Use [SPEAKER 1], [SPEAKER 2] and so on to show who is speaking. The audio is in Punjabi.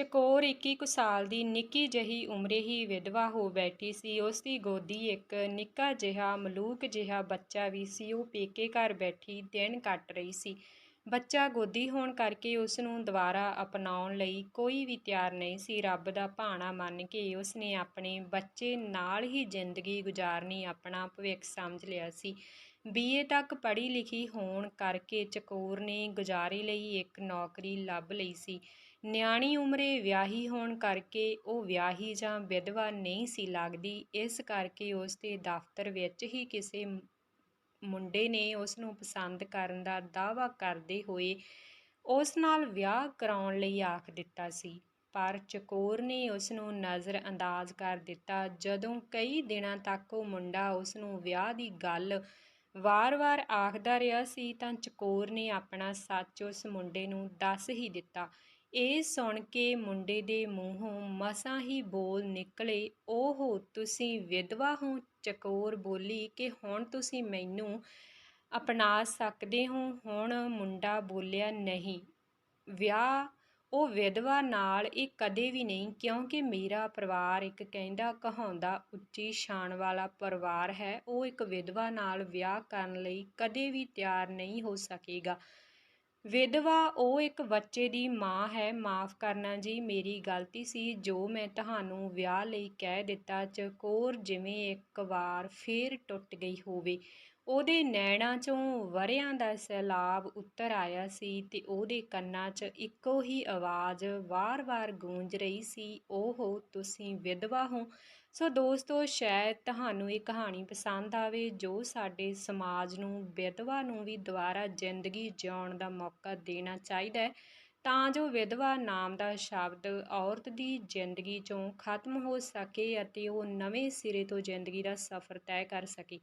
[SPEAKER 1] ਚਕੋਰ ਇੱਕੀ ਕੁ ਸਾਲ ਦੀ ਨਿੱਕੀ ਜਿਹੀ ਉਮਰੇ ਹੀ ਵਿਧਵਾ ਹੋ ਬੈਠੀ ਸੀ। ਉਸ ਦੀ ਗੋਦੀ ਇੱਕ ਨਿੱਕਾ ਜਿਹਾ, ਮਲੂਕ ਜਿਹਾ ਬੱਚਾ ਵੀ ਸੀ। ਉਹ ਪੇਕੇ ਘਰ ਬੈਠੀ ਦਿਨ ਕੱਟ ਰਹੀ ਸੀ। ਬੱਚਾ ਗੋਦੀ ਹੋਣ ਕਰਕੇ ਉਸ ਨੂੰ ਦੁਬਾਰਾ ਅਪਣਾਉਣ ਲਈ ਕੋਈ ਵੀ ਤਿਆਰ ਨਹੀਂ ਸੀ। ਰੱਬ ਦਾ ਭਾਣਾ ਮੰਨ ਕੇ ਉਸ ਨੇ ਆਪਣੇ ਬੱਚੇ ਨਾਲ ਹੀ ਜ਼ਿੰਦਗੀ ਗੁਜ਼ਾਰਨੀ ਆਪਣਾ ਭਵਿੱਖ ਸਮਝ ਲਿਆ ਸੀ। ਬੀਏ ਤੱਕ ਪੜ੍ਹੀ ਲਿਖੀ ਹੋਣ ਕਰਕੇ ਚਕੋਰ ਨੇ ਗੁਜ਼ਾਰੇ ਲਈ ਇੱਕ ਨੌਕਰੀ ਲੱਭ ਲਈ ਸੀ। ਨਿਆਣੀ ਉਮਰੇ ਵਿਆਹੀ ਹੋਣ ਕਰਕੇ ਉਹ ਵਿਆਹੀ ਜਾਂ ਵਿਧਵਾ ਨਹੀਂ ਸੀ ਲੱਗਦੀ, ਇਸ ਕਰਕੇ ਉਸ ਦੇ ਦਫ਼ਤਰ ਵਿੱਚ ਹੀ ਕਿਸੇ ਮੁੰਡੇ ਨੇ ਉਸ ਨੂੰ ਪਸੰਦ ਕਰਨ ਦਾ ਦਾਅਵਾ ਕਰਦੇ ਹੋਏ ਉਸ ਨਾਲ ਵਿਆਹ ਕਰਾਉਣ ਲਈ ਆਖ ਦਿੱਤਾ ਸੀ। ਪਰ ਚਕੋਰ ਨੇ ਉਸ ਨੂੰ ਨਜ਼ਰ ਅੰਦਾਜ਼ ਕਰ ਦਿੱਤਾ। ਜਦੋਂ ਕਈ ਦਿਨਾਂ ਤੱਕ ਉਹ ਮੁੰਡਾ ਉਸ ਨੂੰ ਵਿਆਹ ਦੀ ਗੱਲ ਵਾਰ-ਵਾਰ ਆਖਦਾ ਰਿਹਾ ਸੀ, ਤਾਂ ਚਕੋਰ ਨੇ ਆਪਣਾ ਸੱਚ ਉਸ ਮੁੰਡੇ ਨੂੰ ਦੱਸ ਹੀ ਦਿੱਤਾ। ਇਹ ਸੁਣ ਕੇ ਮੁੰਡੇ ਦੇ ਮੂੰਹੋਂ ਮਸਾਂ ਹੀ ਬੋਲ ਨਿਕਲੇ, ਓਹੋ, ਤੁਸੀਂ ਵਿਧਵਾ ਹੋ? ਚਕੋਰ ਬੋਲੀ ਕਿ, ਹੁਣ ਤੁਸੀਂ ਮੈਨੂੰ ਅਪਣਾ ਸਕਦੇ ਹੋ? ਹੁਣ ਮੁੰਡਾ ਬੋਲਿਆ, ਨਹੀਂ। ਵਿਆਹ ਉਹ ਵਿਧਵਾ ਨਾਲ ਇਹ ਕਦੇ ਵੀ ਨਹੀਂ, ਕਿਉਂਕਿ ਮੇਰਾ ਪਰਿਵਾਰ ਇੱਕ ਕਹਿੰਦਾ ਕਹਾਉਂਦਾ ਉੱਚੀ ਸ਼ਾਨ ਵਾਲਾ ਪਰਿਵਾਰ ਹੈ। ਉਹ ਇੱਕ ਵਿਧਵਾ ਨਾਲ ਵਿਆਹ ਕਰਨ ਲਈ ਕਦੇ ਵੀ ਤਿਆਰ ਨਹੀਂ ਹੋ ਸਕੇਗਾ। ਵਿਧਵਾ ਉਹ ਇੱਕ ਬੱਚੇ ਦੀ ਮਾਂ ਹੈ। ਮਾਫ ਕਰਨਾ ਜੀ, ਮੇਰੀ ਗਲਤੀ ਸੀ। ਜੋ ਮੈਂ ਤੁਹਾਨੂੰ ਵਿਆਹ ਲਈ ਕਹਿ ਦਿੱਤਾ ਚਕੋਰ ਜਿਵੇਂ ਇੱਕ ਵਾਰ ਫੇਰ ਟੁੱਟ ਗਈ ਹੋਵੇ। ਉਹਦੇ ਨੈਣਾਂ 'ਚੋਂ ਵਰਿਆਂ ਦਾ ਸੈਲਾਬ ਉੱਤਰ ਆਇਆ ਸੀ ਤੇ ਉਹਦੇ ਕੰਨਾਂ 'ਚ ਇੱਕੋ ਹੀ ਆਵਾਜ਼ ਵਾਰ-ਵਾਰ ਗੂੰਜ ਰਹੀ ਸੀ, ਓਹੋ ਤੁਸੀਂ ਵਿਧਵਾ ਹੋ। ਸੋ ਦੋਸਤੋ, ਸ਼ਾਇਦ ਤੁਹਾਨੂੰ ਇਹ ਕਹਾਣੀ ਪਸੰਦ ਆਵੇ, ਜੋ ਸਾਡੇ ਸਮਾਜ ਨੂੰ, ਵਿਧਵਾ ਨੂੰ ਵੀ ਦੁਬਾਰਾ ਜ਼ਿੰਦਗੀ ਜਿਉਣ ਦਾ ਮੌਕਾ ਦੇਣਾ ਚਾਹੀਦਾ ਹੈ। ਤਾਂ ਜੋ ਵਿਧਵਾ ਨਾਮ ਦਾ ਸ਼ਬਦ ਔਰਤ ਦੀ ਜ਼ਿੰਦਗੀ 'ਚੋਂ ਖਤਮ ਹੋ ਸਕੇ ਅਤੇ ਉਹ ਨਵੇਂ ਸਿਰੇ ਤੋਂ ਜ਼ਿੰਦਗੀ ਦਾ ਸਫ਼ਰ ਤੈਅ ਕਰ ਸਕੇ।